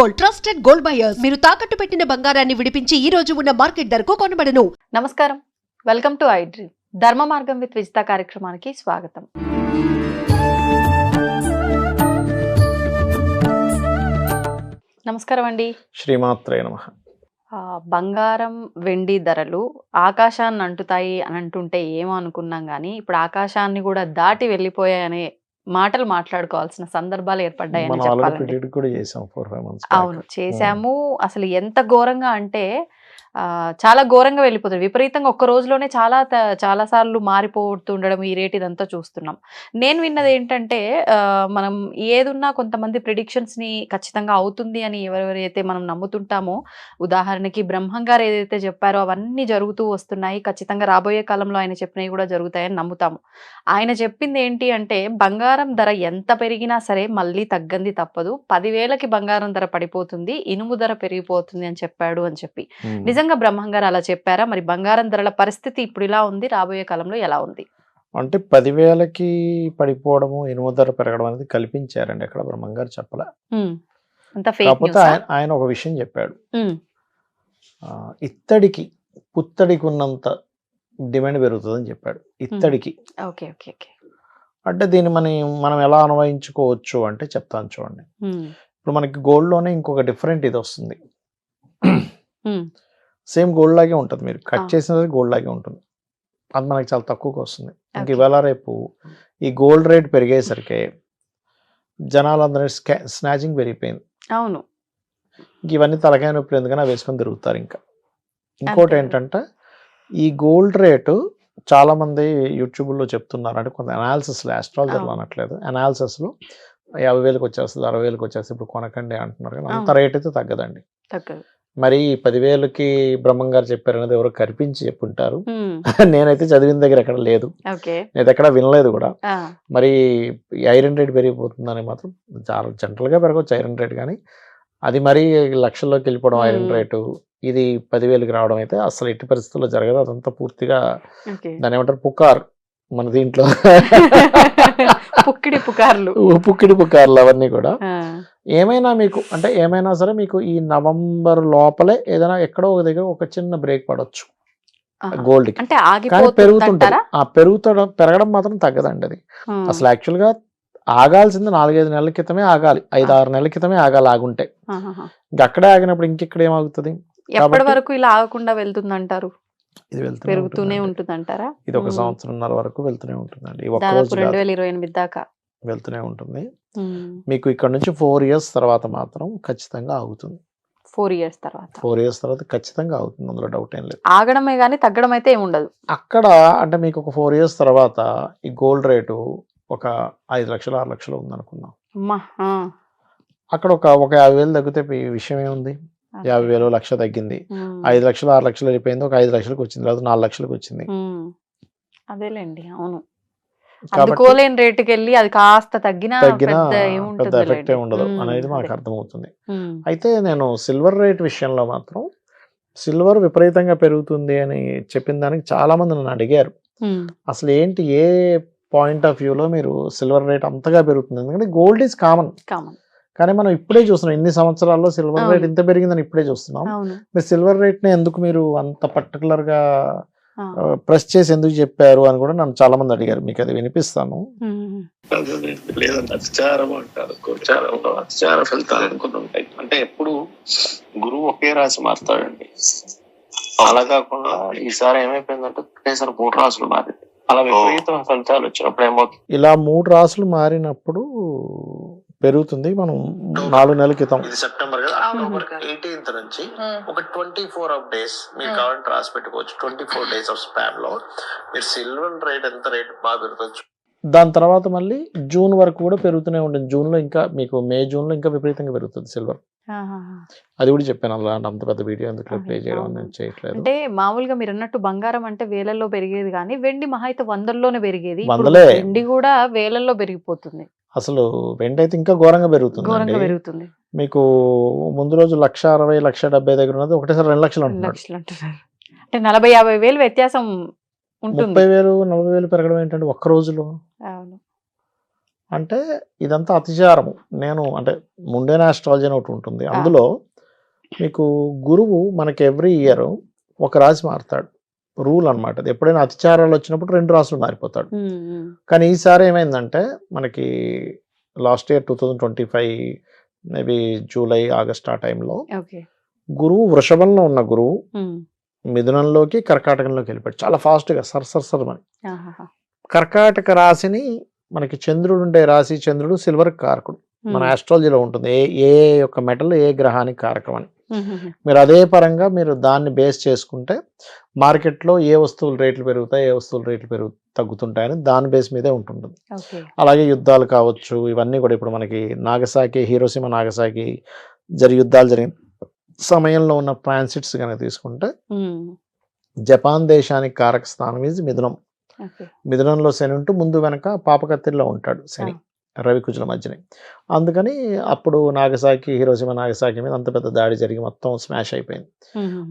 Gold trusted gold buyers. మీరు తాకట్టు పెట్టిన బంగారాన్ని విడిపించి ఈ రోజు ఉన్న మార్కెట్ ధరకు కొనబడను. నమస్కారం. Welcome to iDream. ధర్మ మార్గం విత్ విజిత కార్యక్రమానికి స్వాగతం. నమస్కారం అండి. శ్రీమాత్రే నమ. బంగారం వెండి ధరలు ఆకాశాన్ని అంటుతాయి అని అంటుంటే ఏమో అనుకున్నాం కానీ ఇప్పుడు ఆకాశాన్ని కూడా దాటి వెళ్ళిపోయాయనే మాటలు మాట్లాడుకోవాల్సిన సందర్భాలు ఏర్పడ్డాయని కూడా చేసాం ఫోర్ ఫైవ్ మంత్స్ అవును చేశాము అసలు ఎంత ఘోరంగా అంటే చాలా ఘోరంగా వెళ్ళిపోతుంది విపరీతంగా ఒక్క రోజులోనే చాలా చాలా సార్లు మారిపోతుండడం ఈ రేట్ ఇదంతా చూస్తున్నాం. నేను విన్నది ఏంటంటే మనం ఏదున్నా కొంతమంది ప్రిడిక్షన్స్ని ఖచ్చితంగా అవుతుంది అని ఎవరెవరైతే మనం నమ్ముతుంటామో ఉదాహరణకి బ్రహ్మం గారు ఏదైతే చెప్పారో అవన్నీ జరుగుతూ వస్తున్నాయి. ఖచ్చితంగా రాబోయే కాలంలో ఆయన చెప్పినవి కూడా జరుగుతాయని నమ్ముతాము. ఆయన చెప్పింది ఏంటి అంటే బంగారం ధర ఎంత పెరిగినా సరే మళ్ళీ తగ్గంది తప్పదు. పదివేలకి బంగారం ధర పడిపోతుంది. ఇనుము ధర పెరిగిపోతుంది అని చెప్పాడు అని చెప్పి. నిజంగా బ్రహ్మం గారు అలా చెప్పారా? మరి బంగారం ధరల పరిస్థితి ఇప్పుడు ఇలా ఉంది రాబోయే కాలంలో ఎలా ఉంది? అంటే పదివేలకి పడిపోవడము ఇనుము ధర పెరగడం అనేది కల్పించారండి అక్కడ బ్రహ్మం గారు చెప్పలే? కాకపోతే ఆయన ఒక విషయం చెప్పాడు. ఇత్తడికి పుత్తడికి ఉన్నంత డిమాండ్ పెరుగుతుందని చెప్పాడు. ఇత్తడికి. Okay okay okay. అంటే దీన్ని మనం మనం ఎలా అన్వయించుకోవచ్చు అంటే చెప్తాను చూడండి. ఇప్పుడు మనకి gold లోనే ఇంకొక డిఫరెంట్ ఇది వస్తుంది. సేమ్ గోల్డ్ లాగే ఉంటుంది మీరు. కట్ ఆ. చేసినది గోల్డ్ లాగే ఉంటుంది. అది మనకి చాలా తక్కువగా వస్తుంది. ఇంక. ఇవాళ రేపు ఈ గోల్డ్ రేట్ పెరిగేసరికి జనాలందరూ స్కా స్నాచింగ్ పెరిగిపోయింది. అవును. ఇంక ఇవన్నీ తలకాయ నొప్పి ఎందుకని వేసుకొని తిరుగుతారు ఇంకా. ఇంకోటి. ఏంటంటే ఈ గోల్డ్ రేటు చాలా మంది యూట్యూబ్లో చెప్తున్నారు. అంటే కొంత అనాలిసిస్లో ఆస్ట్రాలజర్లు. అనట్లేదు. అనాలిసిస్లో యాభై వేలకు వచ్చేస్తుంది అరవై వేలకు వచ్చేస్తుంది. ఇప్పుడు కొనకండి అంటున్నారు కానీ అంత. రేట్ అయితే తగ్గదండి. తగ్గదు. మరి ఈ పదివేలకి బ్రహ్మం గారు చెప్పారు అనేది ఎవరో కనిపించి చెప్పుంటారు. నేనైతే చదివిన దగ్గర ఎక్కడ లేదు. నేను ఎక్కడ వినలేదు కూడా. మరి ఐరన్ రేట్ పెరిగిపోతుందని మాత్రం చాలా జనరల్గా పెరగవచ్చు ఐరన్ రేట్ కానీ అది మరీ లక్షల్లోకి వెళ్ళిపోవడం ఐరన్. రేటు ఇది పదివేలకి రావడం అయితే అసలు ఎట్టి పరిస్థితుల్లో జరగదు. అదంతా పూర్తిగా దాని ఏమంటారు? పుకార్ మన దీంట్లో. పుక్కిడి పుకార్లు. పుక్కిడి పుకార్లు అవన్నీ కూడా. ఏమైనా మీకు అంటే ఏమైనా సరే మీకు ఈ నవంబర్ లోపలే ఏదైనా ఎక్కడో ఒక దగ్గర ఒక చిన్న బ్రేక్ పడవచ్చు. గోల్డ్కి అంటే కానీ పెరుగుతుంటది. ఆగిపోతుంటారా ఆ పెరుగుతడం పెరగడం మాత్రం తగ్గదండి అది. అసలు యాక్చువల్గా ఆగాల్సింది నాలుగైదు నెలల క్రితమే ఆగాలి. ఐదు ఆరు నెలల క్రితమే ఆగాలి ఆగుంటే. ఇంక అక్కడే ఆగినప్పుడు ఇంకెక్కడ ఏమాగుతుంది ఎప్పటి వరకు ఇలా ఆగకుండా వెళ్తుందంటారు? ఇది వెళ్తూనే పెరుగుతూనే ఉంటుందండి. ఉంటుందంటారా? ఇది ఒక ఉమ్. సంవత్సరంన్నర వరకు వెళ్తూనే ఉంటుందండి. దాదాపు రోజు రెండు వేల ఇరవై ఎనిమిది దాకా. వెళ్తూనే ఉంటుంది. మీకు ఇక్కడ నుంచి ఫోర్ ఇయర్స్ తర్వాత మాత్రం ఖచ్చితంగా ఆగుతుంది ఫోర్ ఇయర్స్ తర్వాత. ఫోర్ ఇయర్స్ తర్వాత ఖచ్చితంగా ఆగుతుంది అందులో డౌట్ ఏం లేదు. ఆగడమే గానీ తగ్గడం అయితే ఏమి ఉండదు. అక్కడ అంటే మీకు ఒక ఫోర్ ఇయర్స్ తర్వాత ఈ గోల్డ్ రేటు ఒక ఐదు లక్షలు ఆరు లక్షలు ఉందనుకుందాం. అక్కడ ఒక ఒక యాభై వేలు తగ్గితే ఈ విషయం ఏముంది? యాభై వేలు లక్ష తగ్గింది. ఐదు లక్షలు ఆరు లక్షలు వెళ్ళిపోయింది. ఒక ఐదు లక్షలకు వచ్చింది. లేదా నాలుగు లక్షలకు వచ్చింది. అదేలేండి. అవును. అందుకోలేని రేటుకి వెళ్ళి అది కాస్త తగ్గినా పెద్ద ఎఫెక్ట్ ఉండదు అనేది మనకు అర్థమవుతుంది. అయితే నేను సిల్వర్ రేట్ విషయంలో మాత్రం సిల్వర్ విపరీతంగా పెరుగుతుంది అని చెప్పిన దానికి చాలా మంది నన్ను అడిగారు. అసలు ఏంటి ఏ పాయింట్ ఆఫ్ వ్యూలో మీరు సిల్వర్ రేట్ అంతగా పెరుగుతుంది ఎందుకంటే గోల్డ్ ఈజ్ కామన్ కామన్ కానీ మనం ఇప్పుడే చూస్తున్నాం ఇన్ని సంవత్సరాల్లో సిల్వర్ రేట్. ఇంత పెరిగిందని ఇప్పుడే చూస్తున్నాం మీరు సిల్వర్ రేట్ని ఎందుకు మీరు అంత పర్టికులర్గా ఆ. ప్రెస్ చేసి ఎందుకు చెప్పారు అని కూడా నన్ను చాలా మంది అడిగారు. మీకు అది వినిపిస్తాను. లేదండి అతిచారం అంటారు గోచారంలో అతిచార ఫలితాలు ఉంటాయి. అంటే ఎప్పుడు గురువు ఒకే రాశి మారుతాడండి. అలా కాకుండా ఈసారి ఏమైపోయిందంటే మూడు రాసులు మారింది. అలా విపరీతమైన ఫలితాలు వచ్చినప్పుడు ఏమవుతుంది? ఇలా మూడు రాసులు మారినప్పుడు పెరుగుతుంది. మనం నాలుగు నెలల క్రితం ఇది సెప్టెంబర్ కదా. అక్టోబర్ ఎయిటీన్త్ నుంచి ఒక ట్వంటీ ఫోర్ ఆఫ్ డేస్ మీరు కావాలంటే రాసి పెట్టుకోవచ్చు. ట్వంటీ ఫోర్ డేస్ ఆఫ్ స్పాన్లో మీరు సిల్వర్ రేట్ ఎంత రేట్ బాగా పెరుగుతుంది దాని తర్వాత మళ్ళీ జూన్ వరకు కూడా పెరుగుతూనే ఉంటుంది. జూన్లో ఇంకా మీకు మే జూన్లో ఇంకా విపరీతంగా పెరుగుతుంది సిల్వర్. అది కూడా చెప్పాను అలా అంత పెద్ద వీడియో ఎందుకు ప్లే చేయడం. నేను చేయట్లేదు. అంటే మామూలుగా మీరు అన్నట్టు బంగారం అంటే వేలల్లో పెరిగేది కానీ వెండి మహా అయితే వందల్లోనే పెరిగేది. వెండి కూడా వేలల్లో పెరిగిపోతుంది. అసలు వెండి అయితే ఇంకా ఘోరంగా పెరుగుతుంది ఘోరంగా పెరుగుతుంది. మీకు ముందు రోజు లక్ష అరవై లక్ష డెబ్బై దగ్గర ఉన్నది ఒకటేసారి రెండు లక్షలు అంటున్నారు. అంటే నలభై యాభై వేలు వ్యత్యాసం ఉంటుంది. ముప్పై వేలు నలభై వేలు పెరగడం ఏంటంటే ఒక్క రోజులో. అంటే ఇదంతా అతిచారము. నేను అంటే ముండేన ఆస్ట్రాలజీ అని ఒకటి ఉంటుంది. అందులో మీకు గురువు మనకి ఎవ్రీ ఇయర్ ఒక రాశి మారుతాడు. రూల్ అన్నమాట అది ఎప్పుడైనా అతిచారాలు వచ్చినప్పుడు రెండు రాసులు మారిపోతాడు. కానీ ఈసారి ఏమైందంటే మనకి last year two thousand twenty five maybe July August ఆ టైంలో గురువు వృషభంలో ఉన్న గురువు. మిథునంలోకి కర్కాటకంలోకి వెళ్ళిపోయాడు చాలా ఫాస్ట్గా సర్ సర్ సర్ అని. కర్కాటక రాశిని మనకి చంద్రుడు ఉండే రాశి చంద్రుడు సిల్వర్ కారకుడు మన. ఆస్ట్రాలజీలో ఉంటుంది. ఏ ఏ యొక్క మెటల్ ఏ గ్రహానికి కారకం అని. మీరు అదే పరంగా మీరు దాన్ని బేస్ చేసుకుంటే మార్కెట్లో ఏ వస్తువులు రేట్లు పెరుగుతాయి ఏ వస్తువులు రేట్లు పెరుగు తగ్గుతుంటాయని దాని బేస్ మీదే ఉంటుంటుంది. అలాగే యుద్ధాలు కావచ్చు ఇవన్నీ కూడా ఇప్పుడు మనకి నాగసాకి హీరోసిమ నాగసాకి జరి యుద్ధాలు జరిగిన సమయంలో ఉన్న ట్రాన్సిట్స్ కనుక తీసుకుంటే. జపాన్ దేశానికి కారక స్థానం ఇది మిథునం. మిథునంలో శని ఉంటూ ముందు వెనక పాపకత్తిరిలో ఉంటాడు శని. రవి కుజుల మధ్యనే. అందుకని అప్పుడు నాగసాకి హీరోసిమ నాగసాకి మీద అంత పెద్ద దాడి జరిగి మొత్తం స్మాష్ అయిపోయింది.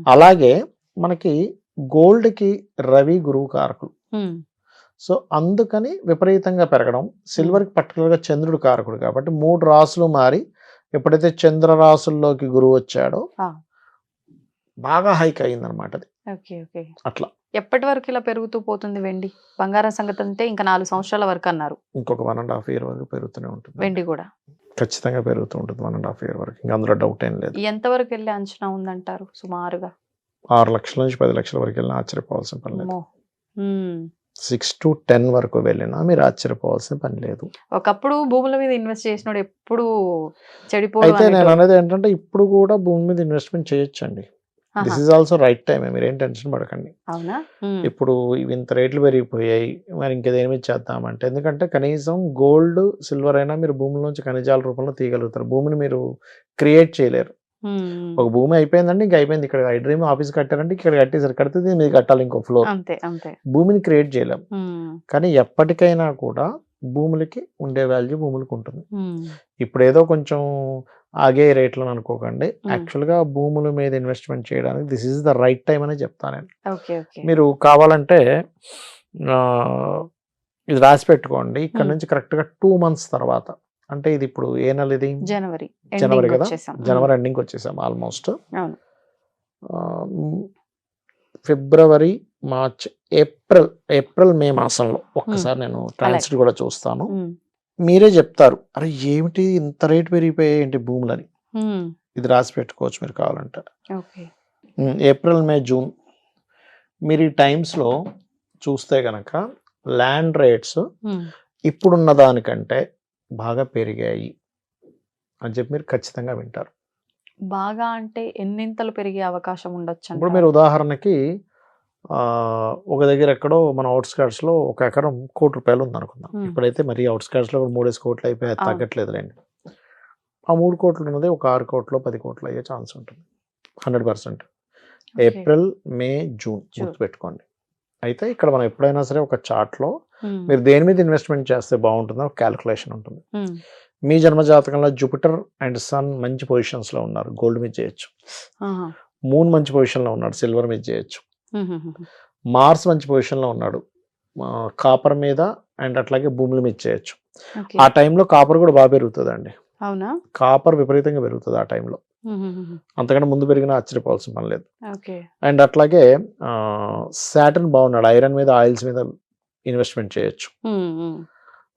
అలాగే మనకి గోల్డ్కి రవి గురువు కారకుడు. సో అందుకని విపరీతంగా పెరగడం సిల్వర్కి పర్టికులర్గా చంద్రుడు కారకుడు కాబట్టి మూడు రాసులు మారి ఎప్పుడైతే చంద్ర రాసుల్లోకి గురువు వచ్చాడో. బాగా హైక్ అయిందనమాట అది. అట్లా. ఎప్పటి వరకు ఇలా పెరుగుతూ పోతుంది వెండి? బంగారం సంగతి అంతే ఇంకా నాలుగు సంవత్సరాల వరకు అన్నారు. ఇంకొక వన్ అండ్ హాఫ్ ఇయర్ వరకు పెరుగుతూనే ఉంటుంది. వెండి కూడా. ఖచ్చితంగా పెరుగుతూ ఉంటుంది వన్ అండ్ హాఫ్ ఇయర్ వరకు. ఇంకా అందులో డౌట్ ఏం లేదు. ఎంత వరకు వెళ్ళే అంచనా ఉందంటారు సుమారుగా? ఆరు లక్షల నుంచి పది లక్షల వరకు వెళ్ళినా ఆశ్చర్యపోవాల్సిన పని లేదు. సిక్స్ టు టెన్ వరకు వెళ్ళినా మీరు ఆశ్చర్యపోవాల్సిన పని లేదు. ఒకప్పుడు భూముల మీద ఇన్వెస్ట్ చేసినోడు ఎప్పుడు చెడిపోడు అయితే నేను. అనేది ఏంటంటే ఇప్పుడు కూడా భూమి మీద ఇన్వెస్ట్మెంట్ చేయొచ్చండి. This is also right time మీరు ఏం టెన్షన్ పడకండి. ఇప్పుడు ఇవి ఇంత రేట్లు పెరిగిపోయాయి మరి ఇంకేదేమి చేద్దామంటే ఎందుకంటే కనీసం గోల్డ్ సిల్వర్ అయినా మీరు భూమిలోంచి ఖనిజాల రూపంలో తీయగలుగుతారు. భూమిని మీరు క్రియేట్ చేయలేరు. ఒక భూమి అయిపోయిందండి ఇంకా అయిపోయింది. ఇక్కడ ఐ డ్రీమ్ ఆఫీస్ కట్టారంటే ఇక్కడ కట్టేసారు కడితే మీద కట్టాలి ఇంకో ఫ్లోర్. భూమిని క్రియేట్ చేయలేం. ఉమ్. కానీ ఎప్పటికైనా కూడా భూములకి ఉండే వాల్యూ భూములకు ఉంటుంది. ఇప్పుడు ఏదో కొంచెం ఆగే రేట్లు అనుకోకండి. యాక్చువల్గా భూముల మీద ఇన్వెస్ట్మెంట్ చేయడానికి this is the right time అని చెప్తాను నేను. మీరు కావాలంటే ఇది రాసి పెట్టుకోండి. ఇక్కడ. నుంచి కరెక్ట్గా టూ మంత్స్ తర్వాత. అంటే ఇది ఇప్పుడు ఏ నెల ఇది? జనవరి. జనవరి కదా. జనవరి ఎండింగ్ వచ్చేసాం ఆల్మోస్ట్. ఫిబ్రవరి మార్చ్ ఏప్రిల్ ఏప్రిల్ మే మాసంలో ఒక్కసారి నేను ట్రాన్సిట్ కూడా చూస్తాను. మీరే చెప్తారు. అరే ఏమిటి ఇంత రేట్ పెరిగిపోయాయి ఏంటి భూములని. ఇది రాసి పెట్టుకోవచ్చు మీరు కావాలంటే. April May June. మీరు ఈ టైమ్స్లో చూస్తే కనుక ల్యాండ్ రేట్స్. ఇప్పుడున్న దానికంటే బాగా పెరిగాయి అని చెప్పి మీరు ఖచ్చితంగా వింటారు. బాగా అంటే ఎన్నింతలు పెరిగే అవకాశం ఉండొచ్చు ఇప్పుడు మీరు ఉదాహరణకి ఒక దగ్గర ఎక్కడో మన అవుట్స్కర్ట్స్లో ఒక ఎకరం కోటి రూపాయలు ఉంది అనుకుందాం Hmm. ఇప్పుడైతే మరి అవుట్స్కర్ట్స్లో కూడా మూడేసి కోట్లు అయిపోయి అది అవును. తగ్గట్లేదులేండి. ఆ మూడు కోట్లు ఉన్నది ఒక ఆరు కోట్లు పది కోట్లు అయ్యే ఛాన్స్ ఉంటుంది. Hundred percent. April May June. గుర్తుపెట్టుకోండి. అయితే ఇక్కడ మనం ఎప్పుడైనా సరే ఒక chart లో మీరు దేని మీద ఇన్వెస్ట్మెంట్ చేస్తే బాగుంటుందో ఒక క్యాలిక్యులేషన్ ఉంటుంది మీ జన్మ జాతకంలో జూపిటర్ అండ్ సన్ మంచి పొజిషన్స్లో ఉన్నారు. గోల్డ్ మీద చేయొచ్చు. మూన్ మంచి పొజిషన్లో ఉన్నాడు సిల్వర్ మీద చేయొచ్చు. మార్స్ మంచి పొజిషన్లో ఉన్నాడు కాపర్ మీద అండ్ అట్లాగే భూముల మీద చేయొచ్చు. ఆ టైంలో కాపర్ కూడా బాగా పెరుగుతుంది అండి అవునా? కాపర్ విపరీతంగా పెరుగుతుంది ఆ టైంలో. అంతకంటే ముందు పెరిగినా ఆశ్చర్యపోవాల్సిన పని లేదు. అండ్ అట్లాగే సాటర్న్ బాగున్నాడు. ఐరన్ మీద ఆయిల్స్ మీద ఇన్వెస్ట్మెంట్ చేయొచ్చు.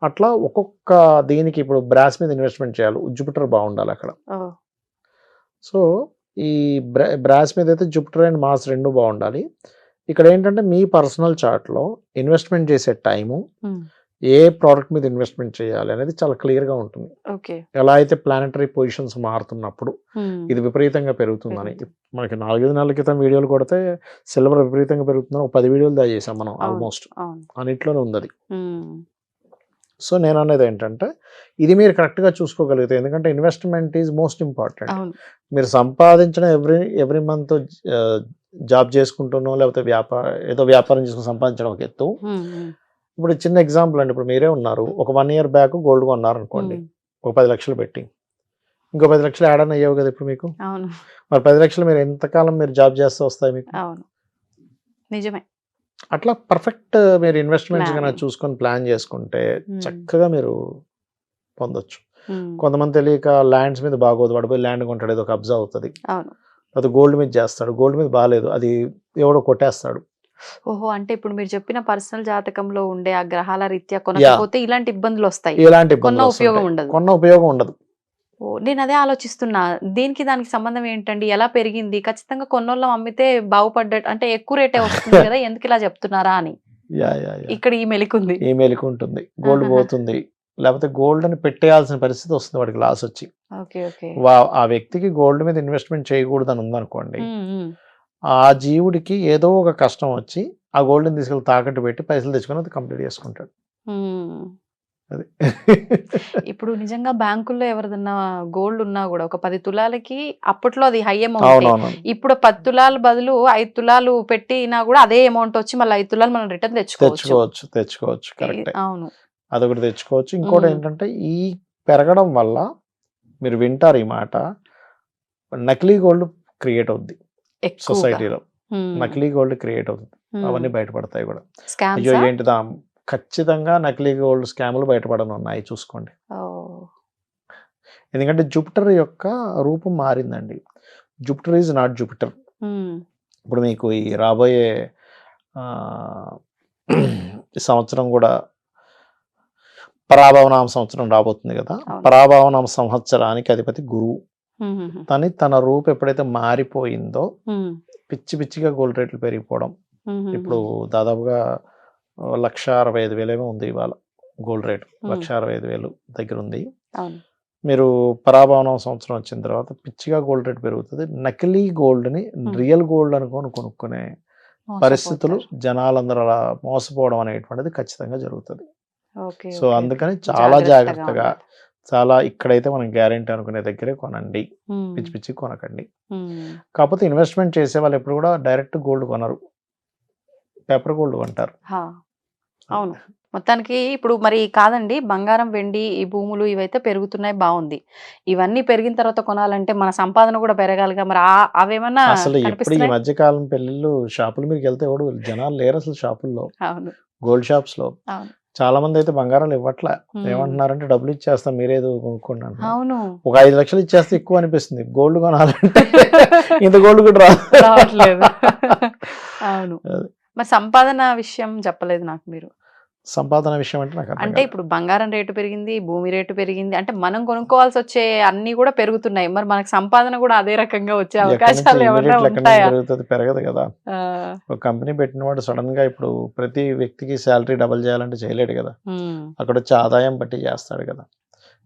అట్లా ఒక్కొక్క దీనికి ఇప్పుడు బ్రాస్ మీద ఇన్వెస్ట్మెంట్ చేయాలి. జూపిటర్ బాగుండాలి అక్కడ. సో ఈ బ్రా బ్రాస్ మీద అయితే జూపిటర్ అండ్ మాస్ రెండు బాగుండాలి. ఇక్కడ ఏంటంటే మీ పర్సనల్ చార్ట్లో ఇన్వెస్ట్మెంట్ చేసే టైము ఏ ప్రోడక్ట్ మీద ఇన్వెస్ట్మెంట్ చేయాలి అనేది చాలా క్లియర్గా ఉంటుంది. ఓకే. ఎలా అయితే ప్లానటరీ పొజిషన్స్ మారుతున్నప్పుడు ఇది విపరీతంగా పెరుగుతుందని. మనకి నాలుగైదు నెలల క్రితం వీడియోలు కొడితే సిల్వర్ విపరీతంగా పెరుగుతుందని ఒక పది వీడియోలు దా చేసాం మనం. ఆల్మోస్ట్ అన్నిట్లోనే ఉంది. సో నేను అనేది ఏంటంటే ఇది మీరు కరెక్ట్గా చూసుకోగలిగితే ఎందుకంటే ఇన్వెస్ట్మెంట్ ఈజ్ మోస్ట్ ఇంపార్టెంట్. మీరు సంపాదించడం ఎవ్రీ ఎవ్రీ మంత్ జాబ్ చేసుకుంటున్నాం లేకపోతే వ్యాపార ఏదో వ్యాపారం చేసుకుని సంపాదించడం ఒక ఎత్తు. ఇప్పుడు చిన్న ఎగ్జాంపుల్ అండి. ఇప్పుడు మీరే ఉన్నారు. ఒక వన్ ఇయర్ బ్యాక్ గోల్డ్ కొన్నారు అనుకోండి. ఒక పది లక్షలు పెట్టి. ఇంకో పది లక్షలు యాడ్ అని అయ్యావు కదా ఇప్పుడు మీకు? మరి పది లక్షలు మీరు ఎంతకాలం మీరు జాబ్ చేస్తూ వస్తాయి మీకు? నిజమే. అట్లా పర్ఫెక్ట్ మీరు ఇన్వెస్ట్మెంట్స్ కనుక Planning. చూసుకొని ప్లాన్ చేసుకుంటే. చక్కగా మీరు పొందొచ్చు కొంతమంది తెలియక ల్యాండ్స్ మీద బాగోదు వాడు పోయి ల్యాండ్ కొంటాడు ఏదో కబ్జా అవుతుంది అది గోల్డ్ మీద చేస్తాడు గోల్డ్ మీద బాగాలేదు అది ఎవడో కొట్టేస్తాడు ఓహో అంటే ఇప్పుడు మీరు చెప్పిన పర్సనల్ జాతకంలో ఉండే ఆ గ్రహాల రీత్యా కొనకపోతే ఇలాంటి ఇబ్బందులు వస్తాయి ఎలాంటి కొన్న ఉపయోగం. ఉండదు. కొన్న ఉపయోగం ఉండదు నేను అదే ఆలోచిస్తున్నా. దీనికి దానికి సంబంధం ఏంటండి? ఎలా పెరిగింది? ఖచ్చితంగా కొన్నోళ్ళం అమ్మితే బాగుపడ్డట్టు అంటే ఎక్కువ రేటే వస్తుంది కదా ఎందుకు ఇలా చెప్తున్నారా అని. ఇక్కడ ఈ మెలికుంది. ఈ మెలకు ఉంటుంది గోల్డ్. పోతుంది. లేకపోతే గోల్డ్ అని పెట్టేయాల్సిన పరిస్థితి వస్తుంది వాడికి లాస్ వచ్చి. ఆ వ్యక్తికి గోల్డ్ మీద ఇన్వెస్ట్మెంట్ చేయకూడదు అని ఉందనుకోండి. ఆ జీవుడికి ఏదో ఒక కష్టం వచ్చి ఆ గోల్డ్ని తీసుకెళ్ళి తాకట్టు పెట్టి పైసలు తెచ్చుకొని అది కంప్లీట్ చేసుకుంటాడు. ఇప్పుడు నిజంగా బ్యాంకుల్లో ఎవరిదన్నా గోల్డ్ ఉన్నా కూడా ఒక పది తులాలకి అప్పట్లో అది హై అమౌంట్. ఇప్పుడు పది తులాల బదులు ఐదు తులాలు పెట్టినా కూడా అదే అమౌంట్ వచ్చి మళ్ళీ ఐదు తులాలు మనం రిటర్న్ తెచ్చుకోవచ్చు. తెచ్చుకోవచ్చు కరెక్ట్. అవును. అదొకటి తెచ్చుకోవచ్చు. ఇంకోటి. ఏంటంటే ఈ పెరగడం వల్ల మీరు వింటారు ఈ మాట నకిలీ గోల్డ్ క్రియేట్ అవుద్ది సొసైటీలో. నకిలీ గోల్డ్ క్రియేట్ అవుతుంది అవన్నీ బయటపడతాయి కూడా. అయ్యో ఏంటిదా? ఖచ్చితంగా నకిలీ గోల్డ్ స్కాములు బయటపడను ఉన్నాయి చూసుకోండి ఎందుకంటే జూపిటర్ యొక్క రూపం మారిందండి. Jupiter is not Jupiter. ఇప్పుడు మీకు ఈ రాబోయే సంవత్సరం కూడా పరాభవనామ సంవత్సరం రాబోతుంది కదా. పరాభవనామ సంవత్సరానికి అధిపతి గురువు. తని తన రూపు ఎప్పుడైతే మారిపోయిందో పిచ్చి పిచ్చిగా గోల్డ్ రేట్లు పెరిగిపోవడం. ఇప్పుడు దాదాపుగా లక్ష అరవై ఐదు వేలేమో ఉంది ఇవాళ గోల్డ్ రేట్. లక్ష అరవై ఐదు వేలు దగ్గర ఉంది మీరు పరాభవనం సంవత్సరం వచ్చిన తర్వాత పిచ్చిగా గోల్డ్ రేట్ పెరుగుతుంది. నకిలీ గోల్డ్ని రియల్ గోల్డ్ అనుకొని కొనుక్కునే పరిస్థితులు జనాలందరూ అలా మోసపోవడం అనేటువంటిది ఖచ్చితంగా జరుగుతుంది. సో అందుకని చాలా జాగ్రత్తగా చాలా ఇక్కడైతే మనం గ్యారెంటీ అనుకునే దగ్గరే కొనండి. పిచ్చి పిచ్చి కొనకండి. కాకపోతే ఇన్వెస్ట్మెంట్ చేసే వాళ్ళు ఎప్పుడు కూడా డైరెక్ట్ గోల్డ్ కొనరు. పేపర్ గోల్డ్ కొంటారు. అవును. మొత్తానికి ఇప్పుడు మరి కాదండి బంగారం వెండి ఈ భూములు ఇవైతే పెరుగుతున్నాయి బాగుంది. ఇవన్నీ పెరిగిన తర్వాత కొనాలంటే మన సంపాదన కూడా పెరగాలిగా మరి. అవేమన్నా అసలు ఎప్పుడు ఈ కనిపిస్తున్నాయి? మధ్య కాలం పెళ్ళిళ్ళు షాపుల మీదకి వెళ్తే ఎవడు జనాలు లేరు అసలు షాపుల్లో. గోల్డ్ షాప్స్లో. చాలా మంది అయితే బంగారాలు ఇవ్వట్లే. ఏమంటున్నారంటే డబ్బులు ఇచ్చేస్తాం మీరేదో కొనుక్కోండి. అవును. ఒక ఐదు లక్షలు ఇచ్చేస్తే ఎక్కువ అనిపిస్తుంది. గోల్డ్ కొనాలంటే ఇంత గోల్డ్ కూడా రావట్లేదు. అవును. మరి సంపాదన విషయం చెప్పలేదు నాకు మీరు. సంపాదన విషయం అంటే నాకు అంటే. ఇప్పుడు బంగారం రేటు పెరిగింది భూమి రేటు పెరిగింది అంటే మనం కొనుక్కోవాల్సి వచ్చే అన్ని కూడా పెరుగుతున్నాయి. మరి మనకు సంపాదన కూడా అదే రకంగా వచ్చే అవకాశాలు ఉంటాయా? పెరుగుతుంది? పెరగదు కదా. ఒక కంపెనీ పెట్టిన వాడు సడన్గా ఇప్పుడు ప్రతి వ్యక్తికి శాలరీ డబల్ చేయాలంటే చేయలేడు కదా. అక్కడ వచ్చే ఆదాయం బట్టి చేస్తాడు కదా.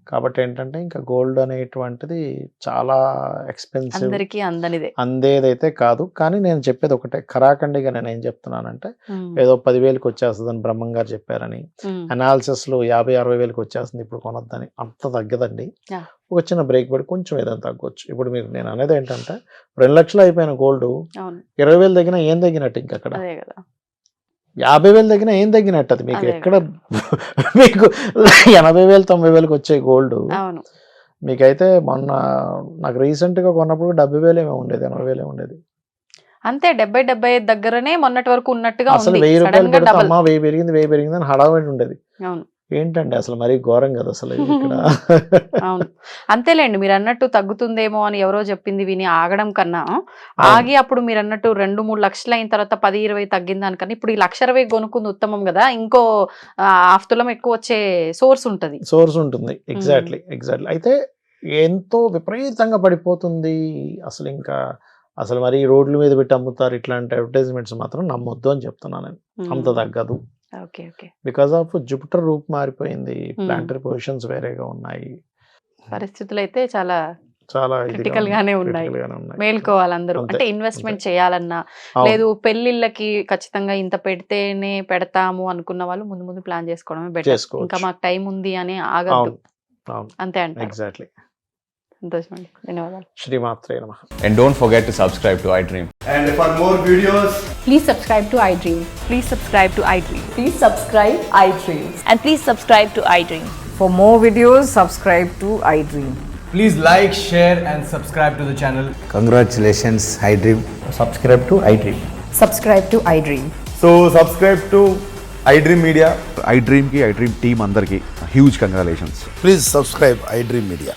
కాబట్టి ఏంటంటే ఇంకా గోల్డ్ అనేటువంటిది చాలా ఎక్స్పెన్సివ్ అందరికీ అందనిదే. అందేదైతే కాదు. కానీ నేను చెప్పేది ఒకటే. ఖరాఖండిగా నేను ఏం చెప్తున్నానంటే ఏదో పదివేలకు వచ్చేస్తుందని బ్రహ్మం గారు చెప్పారని. అనాలిసిస్లో యాభై అరవై వేలకు వచ్చేస్తుంది ఇప్పుడు కొనొద్దని. అంత తగ్గదండి. ఒక చిన్న బ్రేక్ పడి కొంచెం ఏదైనా తగ్గొచ్చు. ఇప్పుడు మీరు నేను అనేది ఏంటంటే రెండు లక్షలు అయిపోయిన గోల్డ్ ఇరవై వేలు తగ్గినా ఏం తగ్గినట్టు ఇంక అక్కడ అదే కదా. యాభై వేలు తగ్గినా ఏం తగ్గినట్టు అది మీకు ఎక్కడ మీకు ఎనభై వేలు తొంభై వేలకు వచ్చే గోల్డ్ మీకైతే మొన్న నాకు రీసెంట్గా కొన్నప్పుడు డెబ్బై వేలు ఏమో ఉండేది ఎనభై వేలే ఉండేది. అంతే డెబ్బై డెబ్బై దగ్గరనే మొన్నటి వరకు ఉన్నట్టుగా అసలు వెయ్యి రూపాయలు పెడితే అమ్మా వెయ్యి పెరిగింది వెయ్యి పెరిగింది అని హడావిడి ఉండేది. ఏంటండి అసలు మరీ ఘోరం కదా అసలు ఇక్కడ? అవును. అంతేలేండి మీరు అన్నట్టు తగ్గుతుందేమో అని ఎవరో చెప్పింది విని ఆగడం కన్నా. ఆగి అప్పుడు మీరు అన్నట్టు రెండు మూడు లక్షలు అయిన తర్వాత పది ఇరవై తగ్గిన దానికన్నా ఇప్పుడు ఈ లక్ష ఇరవై కొనుక్కుంది ఉత్తమం కదా ఇంకో ఆ, హాఫ్ తులం ఎక్కువ వచ్చే సోర్స్ ఉంటది. సోర్స్ ఉంటుంది. Exactly exactly. అయితే ఎంతో విపరీతంగా పడిపోతుంది అసలు ఇంకా. అసలు మరి రోడ్ల మీద పెట్టి అమ్ముతారు ఇట్లాంటి అడ్వర్టైజ్మెంట్స్ మాత్రం నమ్మొద్దు అని చెప్తున్నాను నేను. అంత తగ్గదు. బికాస్ ఆఫ్ జూపిటర్ రూప్ మారిపోయింది. Hmm. ప్లాంటరీ పొజిషన్స్ వేరేగా ఉన్నాయి. పరిస్థితులు అయితే చాలా చాలా ఉన్నాయి, గానే ఉన్నాయి. ఉన్నాయి. మేల్కోవాలి అందరూ అంతే, అంటే ఇన్వెస్ట్మెంట్ అంతే. చేయాలన్నా. లేదు పెళ్ళిళ్ళకి ఖచ్చితంగా ఇంత పెడితేనే పెడతాము అనుకున్న వాళ్ళు ముందు ముందు ప్లాన్ చేసుకోవడమే బెటర్. ఇంకా మాకు టైం ఉంది అని ఆగద్దు. संतोष मंडल धन्यवाद श्रीमात्रे नमः and don't forget to subscribe to iDream and for more videos please subscribe to iDream please subscribe to iDream please subscribe iDream and please subscribe to iDream For more videos, subscribe to iDream. Please like, share, and subscribe to the channel. Congratulations, iDream. Subscribe to iDream. Subscribe to iDream. So, subscribe to iDream Media. iDream की iDream team अंदर की huge congratulations. Please subscribe iDream Media.